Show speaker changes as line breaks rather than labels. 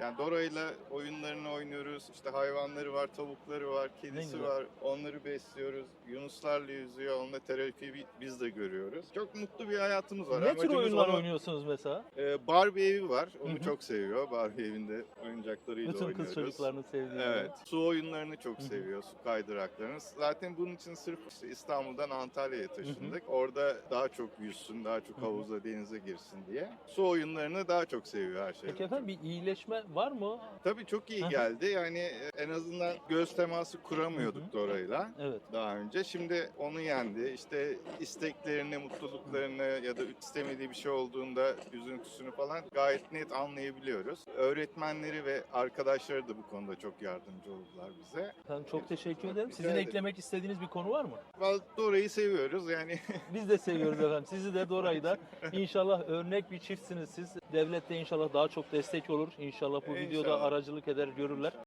Yani Dora'yla oyunlarını oynuyoruz. İşte hayvanları var, tavukları var, kedisi var. Onları besliyoruz. Yunuslarla yüzüyor. Onunla terapi bi- biz de görüyoruz. Çok mutlu bir hayatımız var.
Ne tür oyunlar
onu-
oynuyorsunuz mesela?
Ee, Barbie evi var. Onu
Hı hı.
çok seviyor. Barbie evinde oyuncaklarıyla
Bütün
oynuyoruz.
kız çocuklarının sevdiği.
Evet. Su oyunlarını çok seviyor. Su kaydıraklarını. Zaten bunun için sırf işte İstanbul'dan Antalya'ya taşındık. Orada daha çok yüzsün, daha çok havuza, denize girsin diye. Su oyunlarını daha çok seviyor her şeyden.
Peki efendim bir iyileşme var mı?
Tabii çok iyi geldi. Yani e, en azından göz teması kuramıyorduk. Dora'yla
Evet.
daha önce. Şimdi onu yendi. İşte isteklerini, mutluluklarını ya da istemediği bir şey olduğunda üzüntüsünü falan gayet net anlayabiliyoruz. Öğretmenleri ve arkadaşları da bu konuda çok yardımcı oldular bize.
Efendim çok teşekkür ederim. Sizin
ederim.
eklemek istediğiniz bir konu var mı?
Vallahi Dora'yı seviyoruz yani.
Biz de seviyoruz efendim. Sizi de Dora'yı da. İnşallah örnek bir çiftsiniz siz. Devlet de inşallah daha çok destek olur. İnşallah bu videoda aracılık eder, görürler.